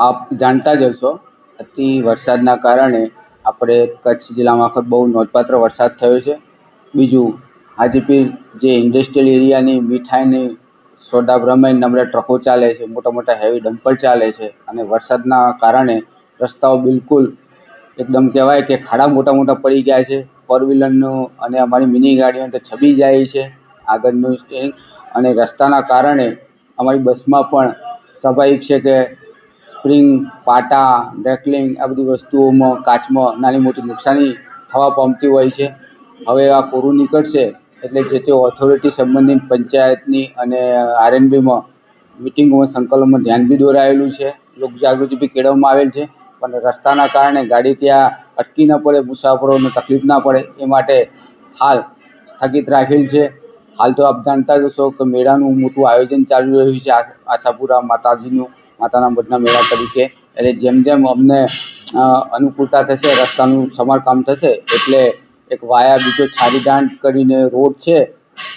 આપ જાણતા જ હશો, અતિ વરસાદના કારણે આપણે કચ્છ જિલ્લામાં આખર બહુ નોંધપાત્ર વરસાદ થયો છે. બીજું હાજીપીર જે ઇન્ડસ્ટ્રીયલ એરિયાની મીઠાઈની સોડા બ્રહ્માઈન નંબરે ટ્રકો ચાલે છે મોટા મોટા હેવી ડમ્પર ચાલે છે અને વરસાદના કારણે રસ્તાઓ બિલકુલ એકદમ કહેવાય કે ખાડા મોટા મોટા પડી ગયા છે. ફોર વ્હીલરનું અને અમારી મિની ગાડીઓ તો છબી જાય છે આગળનું અને રસ્તાના કારણે અમારી બસમાં પણ સ્વાભાવિક છે કે સ્પ્રિંગ, પાટા ડેકલિંગ આ બધી વસ્તુઓમાં કાચમાં નાની મોટી નુકસાની થવા પામતી હોય છે. હવે આ પૂરું નીકળશે એટલે જે તે ઓથોરિટી સંબંધિત પંચાયતની અને આરએનબીમાં મિટિંગોમાં સંકલનમાં ધ્યાન બી દોરાયેલું છે. લોકજાગૃતિ બી કેળવવામાં આવેલ છે. પણ રસ્તાના કારણે ગાડી ત્યાં અટકી ન પડે, મુસાફરોને તકલીફ ના પડે, એ માટે હાલ સ્થગિત રાખેલ છે. હાલ તો આપ જાણતા જ હશો કે મેળાનું મોટું આયોજન ચાલી રહ્યું છે. આ- આશાપુરા માતાજીનું માતાના મઢના મેળા તરીકે. એટલે જેમ જેમ અમને અનુકૂળતા થશે, રસ્તાનું સમારકામ થશે, એટલે એક વાયા બીજો છારીદાન કરીને રોડ છે,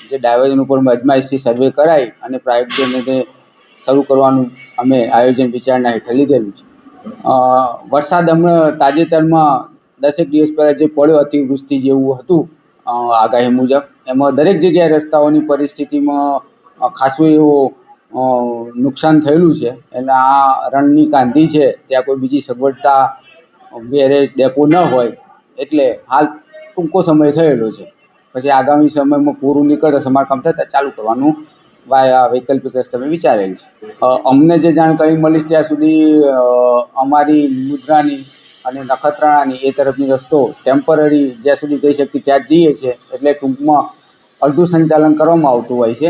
જે ડાયવર્ઝન ઉપર અજમાઈશથી સર્વે કરાઈ અને પ્રાઇવેટ શરૂ કરવાનું અમે આયોજન વિચારણા હેઠળ લીધેલું છે. વરસાદ હમણાં તાજેતરમાં દસેક દિવસ પહેલાં જે પડ્યો અતિવૃષ્ટિ જેવું હતું આગાહી મુજબ, એમાં દરેક જગ્યાએ રસ્તાઓની પરિસ્થિતિમાં ખાસો એવું નુકસાન થયેલું છે. એટલે આ રણની કાંધી છે, ત્યાં કોઈ બીજી સગવડતા બેરેજ ડેપો ન હોય, એટલે હાલ ટૂંકો સમય થયેલો છે. પછી આગામી સમયમાં પૂરું નીકળે, સમારકામ થતાં ચાલુ કરવાનું વૈકલ્પિક રસ્તે વિચારેલ છે. અમને જે જાણકારી મળી ત્યાં સુધી અમારી મુદ્રાની અને નખત્રાણાની એ તરફની રસ્તો ટેમ્પરરી જ્યાં સુધી જઈ શકીએ ત્યાં જઈએ છીએ, એટલે ટૂંકમાં અડધું સંચાલન કરવામાં આવતું હોય છે.